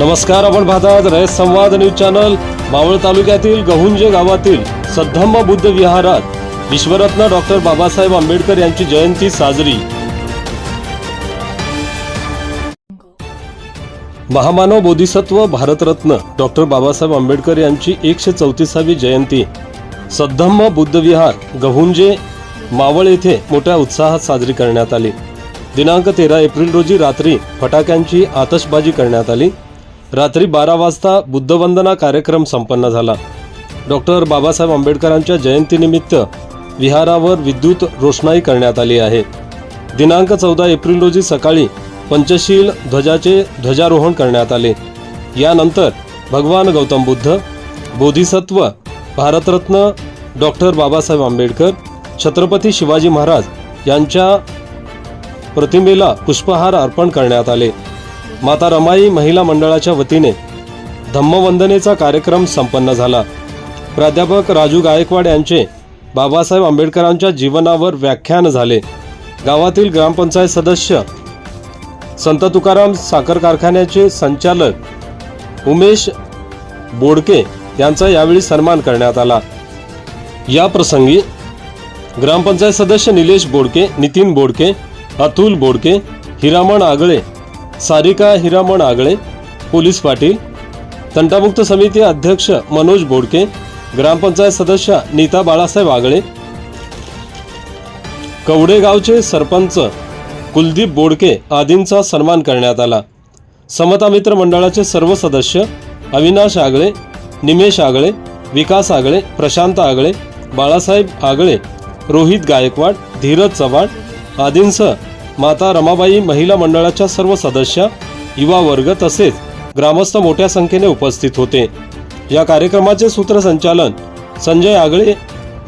नमस्कार आपण पाहतात रयत संवाद न्यूज चॅनल मावळ तालुक्यातील गहुंजे गावातील सद्धम्म बुद्ध विहारात विश्वरत्न डॉक्टर बाबासाहेब आंबेडकर यांची जयंती साजरी. महामानव बोधिसत्व भारतरत्न डॉक्टर बाबासाहेब आंबेडकर यांची एकशे चौतीसावी जयंती. सद्धम्म बुद्ध विहार गहुंजे मावळ येथे मोठ्या उत्साहात साजरी करण्यात आली. दिनांक तेरा एप्रिल रोजी रात्री फटाक्यांची आतषबाजी करण्यात आली. रात्री बारा वाजता बुद्धवंदना कार्यक्रम संपन्न झाला. डॉक्टर बाबासाहेब आंबेडकरांच्या जयंतीनिमित्त विहारावर विद्युत रोषणाई करण्यात आली आहे. दिनांक चौदा एप्रिल रोजी सकाळी पंचशील ध्वजाचे ध्वजारोहण करण्यात आले. यानंतर भगवान गौतम बुद्ध बोधिसत्व भारतरत्न डॉक्टर बाबासाहेब आंबेडकर छत्रपती शिवाजी महाराज यांच्या प्रतिमेला पुष्पहार अर्पण करण्यात आले. माता रमाई महिला मंडळाच्या वतीने धम्मवंदनेचा कार्यक्रम संपन्न झाला. प्राध्यापक राजू गायकवाड यांचे बाबासाहेब आंबेडकरांच्या जीवनावर व्याख्यान झाले. गावातील ग्रामपंचायत सदस्य संत तुकाराम साखर कारखान्याचे संचालक उमेश बोडके यांचा यावेळी सन्मान करण्यात आला. या प्रसंगी ग्रामपंचायत सदस्य निलेश बोडके नितीन बोडके अतुल बोडके हिरामण आगळे सारिका हिरामण आगळे पोलीस पाटील तंटामुक्त समिती अध्यक्ष मनोज बोडके ग्रामपंचायत सदस्य नीता बाळासाहेब आगळे कवडेगावचे सरपंच कुलदीप बोडके आदींचा सन्मान करण्यात आला. समता मित्र मंडळाचे सर्व सदस्य अविनाश आगळे निमेश आगळे विकास आगळे प्रशांत आगळे बाळासाहेब आगळे रोहित गायकवाड धीरज चव्हाण आदींसह माता रमाबाई महिला मंडळाच्या सर्व सदस्य युवा वर्ग तसेच ग्रामस्थ मोठ्या संख्येने उपस्थित होते. या कार्यक्रमाचे सूत्रसंचालन संजय आगळे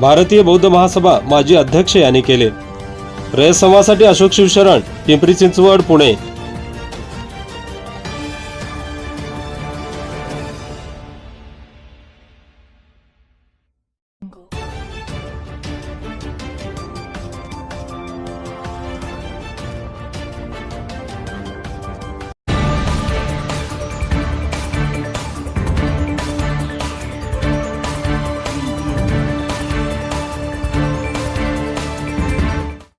भारतीय बौद्ध महासभा माजी अध्यक्ष यांनी केले. रयत संवासाठी अशोक शिवशरण पिंपरी चिंचवड पुणे.